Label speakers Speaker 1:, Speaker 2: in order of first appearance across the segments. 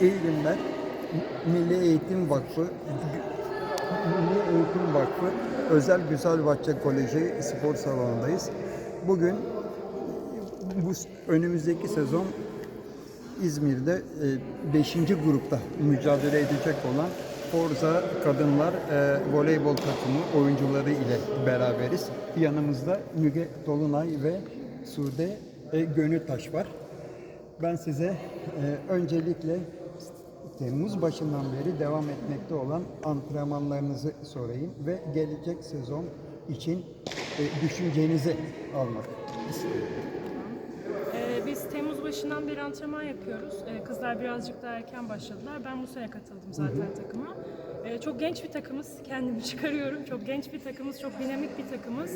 Speaker 1: İyi günler. Milli Eğitim Vakfı, Milli Eğitim Vakfı Özel Güzelbahçe Koleji spor salonundayız. Bugün bu önümüzdeki sezon İzmir'de 5. grupta mücadele edecek olan Forza Kadınlar e, Voleybol takımı oyuncuları ile beraberiz. Yanımızda Müge Dolunay ve Sude e, Gönültaş var. Ben size e, öncelikle Temmuz başından beri devam etmekte olan antrenmanlarınızı sorayım ve gelecek sezon için e, düşüncenizi almak istiyorum.
Speaker 2: Başından beri antrenman yapıyoruz. Ee, kızlar birazcık daha erken başladılar. Ben bu sene katıldım zaten takıma. Ee, çok genç bir takımız. Kendimi çıkarıyorum. Çok genç bir takımız. Çok dinamik bir takımız.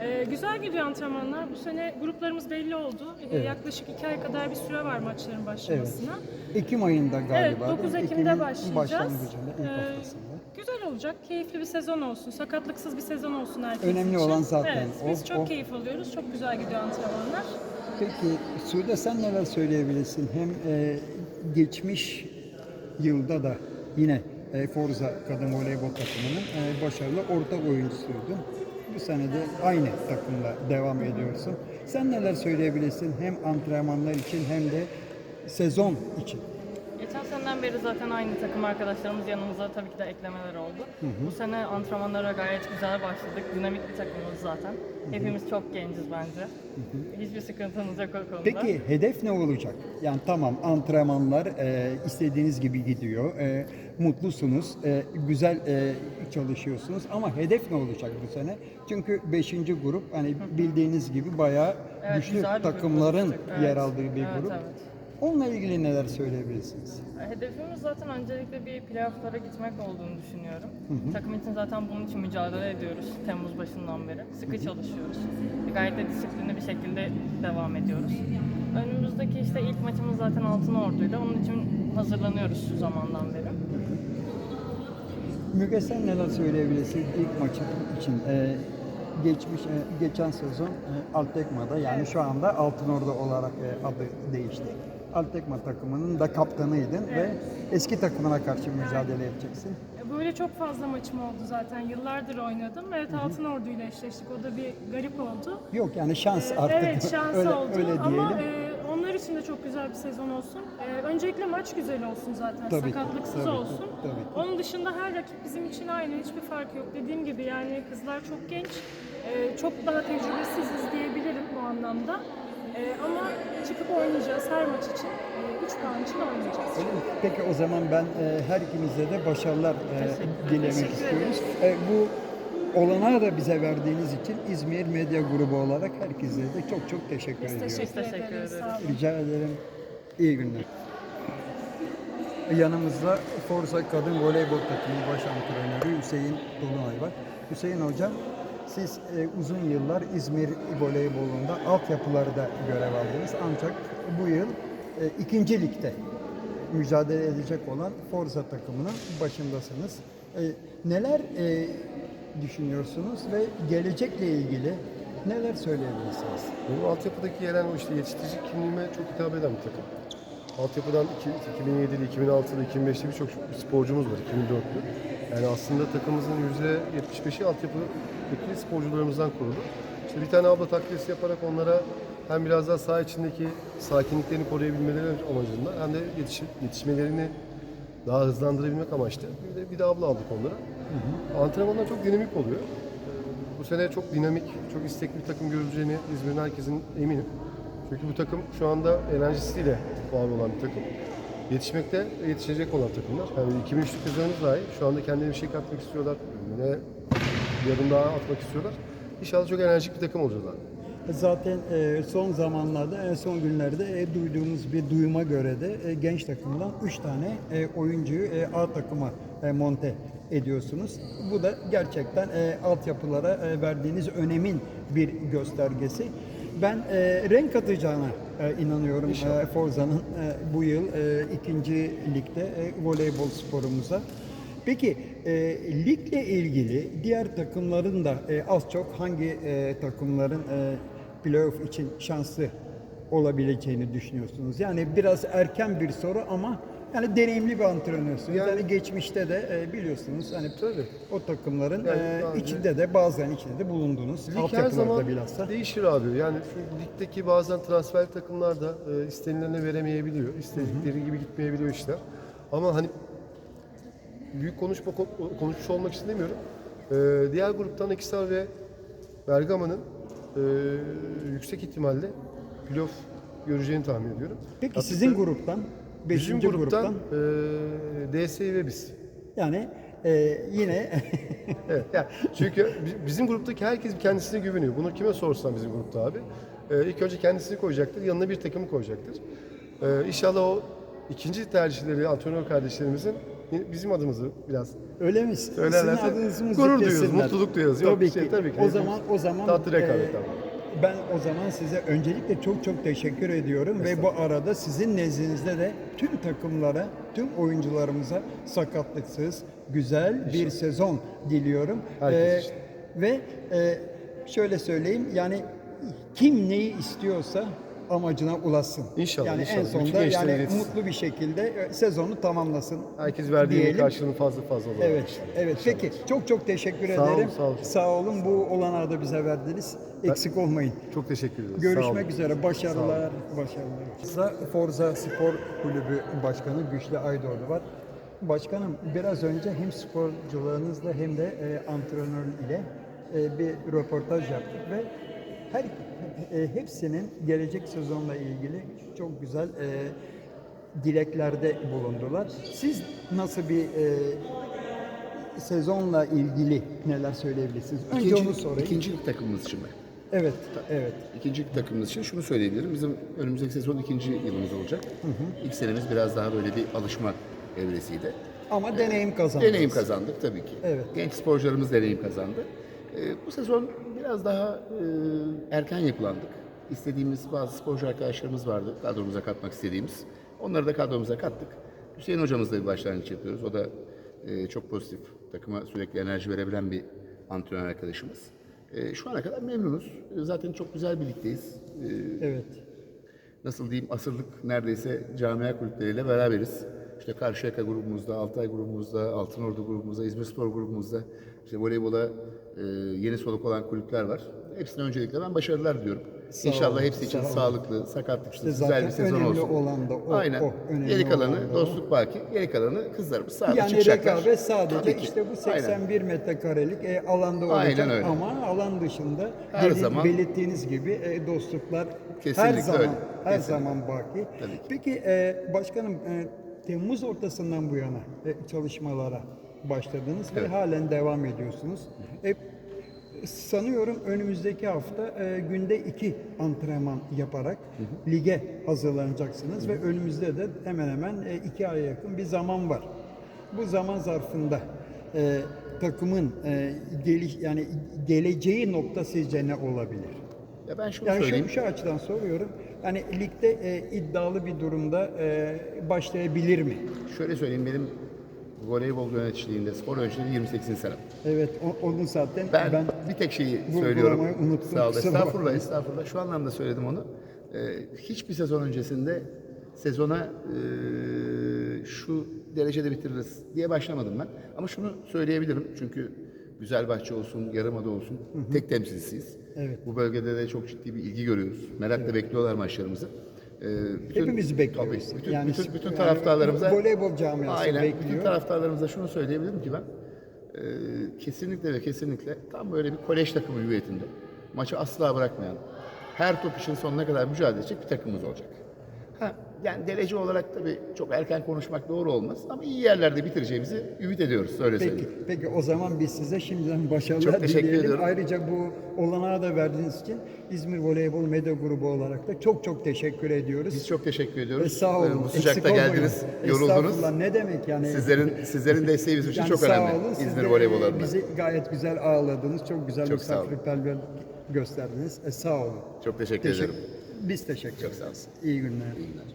Speaker 2: Ee, güzel gidiyor antrenmanlar. Bu sene gruplarımız belli oldu. Ee,
Speaker 1: Evet.
Speaker 2: Yaklaşık iki ay kadar bir süre var maçların başlamasına.
Speaker 1: Ekim ayında galiba.
Speaker 2: Evet,
Speaker 1: değil mi?
Speaker 2: 9 Ekim'de
Speaker 1: Ekim'in
Speaker 2: başlayacağız.
Speaker 1: ilk
Speaker 2: Ee,
Speaker 1: haftasında.
Speaker 2: Güzel olacak, keyifli bir sezon olsun, sakatlıksız bir sezon olsun herkes
Speaker 1: Önemli
Speaker 2: için.
Speaker 1: olan zaten
Speaker 2: Evet, biz
Speaker 1: o-
Speaker 2: çok
Speaker 1: o.
Speaker 2: keyif alıyoruz, çok güzel gidiyor antrenmanlar.
Speaker 1: Peki Sude sen neler söyleyebilirsin? Hem e, geçmiş yılda da yine e, Forza Kadın Voleybol takımının e, başarılı orta oyuncusuydun. Bu sene de aynı takımla devam ediyorsun. Sen neler söyleyebilirsin hem antrenmanlar için hem de sezon için?
Speaker 3: Geçen seneden beri zaten aynı takım arkadaşlarımız yanımıza tabii ki de eklemeler oldu. Bu sene antrenmanlara gayet güzel başladık. Dinamik bir takımız zaten. Hepimiz çok genciz bence. Hiçbir sıkıntımız yok o konuda.
Speaker 1: Peki hedef ne olacak? Yani tamam antrenmanlar e, istediğiniz gibi gidiyor. E, mutlusunuz. e, güzel e, çalışıyorsunuz ama hedef ne olacak bu sene? Çünkü 5. grup hani bildiğiniz gibi bayağı
Speaker 3: Evet,
Speaker 1: güçlü
Speaker 3: grup
Speaker 1: takımların
Speaker 3: oluştuk.
Speaker 1: yer
Speaker 3: Evet.
Speaker 1: aldığı bir
Speaker 3: Evet,
Speaker 1: grup.
Speaker 3: evet.
Speaker 1: Onunla ilgili neler söyleyebilirsiniz?
Speaker 3: Hedefimiz zaten öncelikle bir playofflara gitmek olduğunu düşünüyorum. Takım için zaten bunun için mücadele ediyoruz Temmuz başından beri. Sıkı çalışıyoruz. Gayet de disiplinli bir şekilde devam ediyoruz. Önümüzdeki işte ilk maçımız zaten Altın Ordu'yla. Onun için hazırlanıyoruz şu zamandan beri.
Speaker 1: Müge sen neler söyleyebilirsin ilk maçın için? E, geçmiş e, geçen sezon e, Altekma'da yani şu anda Altınordu olarak e, adı değişti. Altekma takımının da kaptanıydın ve eski takımına karşı mücadele edeceksin.
Speaker 2: Böyle çok fazla maçım oldu zaten. Yıllardır oynadım. Evet Altın Ordu ile eşleştik. O da bir garip oldu.
Speaker 1: Yok yani şans
Speaker 2: Ee,
Speaker 1: artık.
Speaker 2: Evet şans
Speaker 1: öyle,
Speaker 2: oldu
Speaker 1: öyle diyelim.
Speaker 2: ama e, onlar için de çok güzel bir sezon olsun. E, öncelikle maç güzel olsun zaten.
Speaker 1: Tabii ki,
Speaker 2: Sakatlıksız
Speaker 1: tabii ki,
Speaker 2: olsun.
Speaker 1: tabii ki.
Speaker 2: Onun dışında her rakip bizim için aynı. Hiçbir fark yok. Dediğim gibi yani kızlar çok genç. e, çok daha tecrübesiziz diyebilirim bu anlamda. E, ama çıkıp oynayacağız her maç için. 3 puan için oynayacağız.
Speaker 1: Öyle mi? Peki o zaman ben e, her ikinize de başarılar e, dilemek istiyoruz. E, bu olanağı da bize verdiğiniz için İzmir Medya Grubu olarak herkese de çok çok teşekkür
Speaker 2: Biz
Speaker 1: ediyorum.
Speaker 2: teşekkür,
Speaker 3: teşekkür
Speaker 2: ederiz.
Speaker 1: Rica ederim. İyi günler. Yanımızda Forza Kadın Voleybol Takımı baş antrenörü Hüseyin Dolunay var. Hüseyin Hocam, siz e, uzun yıllar İzmir voleybolunda altyapılarda görev aldınız. Ancak bu yıl e, ikinci ligde mücadele edecek olan Forza takımının başındasınız. E, neler e, düşünüyorsunuz ve gelecekle ilgili neler söyleyebilirsiniz?
Speaker 4: Benim altyapıdaki gelen o işte yetiştirici kimliğime çok hitap eden bir takım. Altyapıdan iki- 2007'li, 2006'lı, 2005'li birçok sporcumuz var, 2004'lü. Yani aslında takımımızın %75'i altyapıdaki sporcularımızdan kurulu. İşte bir tane abla takviyesi yaparak onlara hem biraz daha saha içindeki sakinliklerini koruyabilmeleri amacında hem de yetiş, yetişmelerini daha hızlandırabilmek amaçlı bir de, bir de abla aldık onlara. Antrenmanlar çok dinamik oluyor. Bu sene çok dinamik, çok istekli bir takım göreceğini İzmir'in herkesin eminim. Çünkü bu takım şu anda enerjisiyle var olan bir takım. Yetişmekte ve yetişecek olan takımlar. Yani 2003'lük kızlarımız dahi şu anda kendilerine bir şey katmak istiyorlar. Bir adım daha atmak istiyorlar. İnşallah çok enerjik bir takım olacağız abi.
Speaker 1: Zaten e, son zamanlarda, en son günlerde e, duyduğumuz bir duyuma göre de e, genç takımdan 3 tane e, oyuncuyu e, A takıma e, monte ediyorsunuz. Bu da gerçekten e, altyapılara e, verdiğiniz önemin bir göstergesi. Ben e, renk katacağına e, inanıyorum e, Forza'nın e, bu yıl e, ikinci ligde e, voleybol sporumuza. Peki e, ligle ilgili diğer takımların da e, az çok hangi e, takımların e, playoff için şanslı olabileceğini düşünüyorsunuz? Yani biraz erken bir soru ama Yani deneyimli bir antrenörsünüz. Yani,
Speaker 4: Yani-
Speaker 1: geçmişte de e, biliyorsunuz hani
Speaker 4: Tabii.
Speaker 1: o takımların
Speaker 4: Yani
Speaker 1: e, içinde de bazen içinde de bulundunuz.
Speaker 4: Lig her
Speaker 1: Altyapılarda
Speaker 4: zaman
Speaker 1: bilhassa.
Speaker 4: değişir abi. Yani ligdeki bazen transfer takımlar da e, istenileni veremeyebiliyor. İstedikleri gibi gitmeyebiliyor işler. Ama hani büyük konuşma konuşmuş olmak istemiyorum. E, diğer gruptan Ekisar ve Bergama'nın e, yüksek ihtimalle playoff göreceğini tahmin ediyorum.
Speaker 1: Peki
Speaker 4: Hatta
Speaker 1: sizin gruptan,
Speaker 4: Bizim
Speaker 1: 5.
Speaker 4: gruptan,
Speaker 1: gruptan,
Speaker 4: e, DSİ ve biz.
Speaker 1: yani e, yine
Speaker 4: Evet. Yani çünkü bi- bizim gruptaki herkes kendisine güveniyor. Bunu kime sorsan bizim grupta abi. Ee, ilk önce kendisini koyacaktır. Yanına bir takımı koyacaktır. Ee, inşallah o ikinci tercihleri antrenör kardeşlerimizin bizim adımızı biraz
Speaker 1: öyle mi? Sizin adınızı mı
Speaker 4: gurur duyuyoruz, mutluluk duyuyoruz. Yok,
Speaker 1: tabii,
Speaker 4: şey,
Speaker 1: ki.
Speaker 4: tabii ki.
Speaker 1: O zaman o zaman
Speaker 4: Tatlı rekabet
Speaker 1: e,
Speaker 4: ama.
Speaker 1: Ben o zaman size öncelikle çok çok teşekkür ediyorum ve bu arada sizin nezdinizde de tüm takımlara, tüm oyuncularımıza sakatlıksız güzel bir sezon diliyorum.
Speaker 4: Herkes için.
Speaker 1: Ve e, şöyle söyleyeyim yani kim neyi istiyorsa amacına ulaşsın.
Speaker 4: İnşallah,
Speaker 1: Yani en
Speaker 4: inşallah. Bütün
Speaker 1: sonunda yani
Speaker 4: iletişim.
Speaker 1: mutlu bir şekilde e, sezonu tamamlasın.
Speaker 4: herkes
Speaker 1: diyelim.
Speaker 4: karşılığını fazla fazla olarak.
Speaker 1: Evet, evet. Peki çok çok teşekkür
Speaker 4: Sağ olun,
Speaker 1: ederim.
Speaker 4: sağ olun.
Speaker 1: Sağ olun. Bu olanağı da bize verdiniz. Eksik olmayın.
Speaker 4: Çok teşekkür olun.
Speaker 1: Görüşmek üzere. Başarılar, başarılar. Forza Spor Kulübü Başkanı Güçlü Aydoğdu var. Başkanım biraz önce hem sporcularınızla hem de e, antrenör ile e, bir röportaj yaptık ve her e, hepsinin gelecek sezonla ilgili çok güzel e, dileklerde bulundular. Siz nasıl bir e, sezonla ilgili neler söyleyebilirsiniz? Önce
Speaker 5: İkinci,
Speaker 1: onu sorayım.
Speaker 5: ikinci lig takımımız için mi?
Speaker 1: Evet, evet.
Speaker 5: İkinci lig takımımız için şunu söyleyebilirim. Bizim önümüzdeki sezon ikinci yılımız olacak. İlk senemiz biraz daha böyle bir alışma evresiydi.
Speaker 1: Ama deneyim kazandınız.
Speaker 5: Deneyim kazandık tabii ki.
Speaker 1: Evet.
Speaker 5: Genç sporcularımız deneyim kazandı. Ee, bu sezon biraz daha e, erken yapılandık. İstediğimiz bazı sporcu arkadaşlarımız vardı kadromuza katmak istediğimiz. Onları da kadromuza kattık. Hüseyin hocamızla bir başlangıç yapıyoruz. O da e, çok pozitif. Takıma sürekli enerji verebilen bir antrenör arkadaşımız. E, şu ana kadar memnunuz. E, Zaten çok güzel bir ligdeyiz. E,
Speaker 1: Evet.
Speaker 5: nasıl diyeyim asırlık neredeyse camia kulüpleriyle beraberiz. İşte Karşıyaka grubumuzda, Altay grubumuzda, Altınordu grubumuzda, İzmirspor grubumuzda, işte voleybola e, yeni soluk olan kulüpler var. Hepsine öncelikle ben başarılar diliyorum.
Speaker 1: Sağ
Speaker 5: İnşallah
Speaker 1: olun,
Speaker 5: hepsi için
Speaker 1: sağ olun.
Speaker 5: sağlıklı, sakatlıksız,
Speaker 1: İşte
Speaker 5: güzel bir sezon
Speaker 1: önemli
Speaker 5: olsun.
Speaker 1: olan da o,
Speaker 5: Aynen.
Speaker 1: o, önemli
Speaker 5: geri kalanı
Speaker 1: olan da o.
Speaker 5: dostluk baki, geri kalanı kızlarımız sahada
Speaker 1: Yani
Speaker 5: çıkacaklar.
Speaker 1: rekabet sadece
Speaker 5: Tabii ki.
Speaker 1: işte bu
Speaker 5: Aynen.
Speaker 1: 81 metrekarelik e, alanda
Speaker 5: Aynen
Speaker 1: olacak
Speaker 5: öyle.
Speaker 1: ama alan dışında
Speaker 5: Her
Speaker 1: dedi-
Speaker 5: zaman-
Speaker 1: belirttiğiniz gibi e, dostluklar her
Speaker 5: Kesinlikle
Speaker 1: zaman
Speaker 5: öyle.
Speaker 1: her
Speaker 5: Kesinlikle.
Speaker 1: zaman baki.
Speaker 5: Tabii ki.
Speaker 1: Peki e, başkanım e, Temmuz ortasından bu yana e, çalışmalara başladınız ve
Speaker 5: Evet.
Speaker 1: halen devam ediyorsunuz. E, sanıyorum önümüzdeki hafta e, günde iki antrenman yaparak lige hazırlanacaksınız ve önümüzde de hemen hemen e, iki aya yakın bir zaman var. Bu zaman zarfında e, takımın e, geliş yani geleceği nokta sizce ne olabilir?
Speaker 5: Ya ben şunu
Speaker 1: Yani
Speaker 5: söyleyeyim.
Speaker 1: şu, şu açıdan soruyorum. Yani ligde e, iddialı bir durumda e, başlayabilir mi?
Speaker 5: Şöyle söyleyeyim benim voleybol yöneticiliğinde, spor yöneticiliğinde 28. senem.
Speaker 1: Evet, o- onun zaten
Speaker 5: Ben,
Speaker 1: ben
Speaker 5: bir tek şeyi
Speaker 1: vurgulamayı
Speaker 5: söylüyorum.
Speaker 1: unuttum,
Speaker 5: Sağ ol.
Speaker 1: kusura
Speaker 5: Estağfurullah, estağfurullah. Şu anlamda söyledim onu. Ee, hiçbir sezon öncesinde sezona e, şu derecede bitiririz diye başlamadım ben. Ama şunu söyleyebilirim çünkü Güzelbahçe olsun, Yarımada olsun tek temsilcisiyiz.
Speaker 1: Evet.
Speaker 5: Bu bölgede de çok ciddi bir ilgi görüyoruz. Merakla bekliyorlar maçlarımızı. Ee, bütün-
Speaker 1: Hepimiz bekliyoruz.
Speaker 5: Bütün,
Speaker 1: Yani
Speaker 5: bütün, bütün
Speaker 1: yani
Speaker 5: taraftarlarımıza
Speaker 1: voleybol camiası
Speaker 5: aynen,
Speaker 1: bekliyor.
Speaker 5: Bütün taraftarlarımıza şunu söyleyebilirim ki ben e, kesinlikle ve kesinlikle tam böyle bir kolej takımı hüviyetinde maçı asla bırakmayan, her top için sonuna kadar mücadele edecek bir takımımız olacak. Ha, yani derece olarak tabii çok erken konuşmak doğru olmaz ama iyi yerlerde bitireceğimizi ümit ediyoruz. Öyle
Speaker 1: Peki, peki o zaman biz size şimdiden başarılar
Speaker 5: Çok teşekkür
Speaker 1: dileyelim.
Speaker 5: ediyorum.
Speaker 1: Ayrıca bu olanağı da verdiğiniz için İzmir Voleybol Medya Grubu olarak da çok çok teşekkür ediyoruz.
Speaker 5: Biz çok teşekkür ediyoruz.
Speaker 1: E, sağ olun.
Speaker 5: Ee, Bu
Speaker 1: eksik
Speaker 5: sıcakta
Speaker 1: olmayın.
Speaker 5: geldiniz, yoruldunuz.
Speaker 1: Ne demek yani?
Speaker 5: Sizlerin sizlerin desteği bizim için
Speaker 1: Yani
Speaker 5: çok önemli.
Speaker 1: olun.
Speaker 5: İzmir voleybol adına.
Speaker 1: Bizi gayet güzel ağırladınız. Çok güzel
Speaker 5: Çok
Speaker 1: misafirperver gösterdiniz. E, sağ olun.
Speaker 5: Çok teşekkür
Speaker 1: Teşekkür-
Speaker 5: ederim.
Speaker 1: Biz teşekkür
Speaker 5: Çok sağ olun.
Speaker 1: ederiz. İyi günler.
Speaker 5: İyi günler.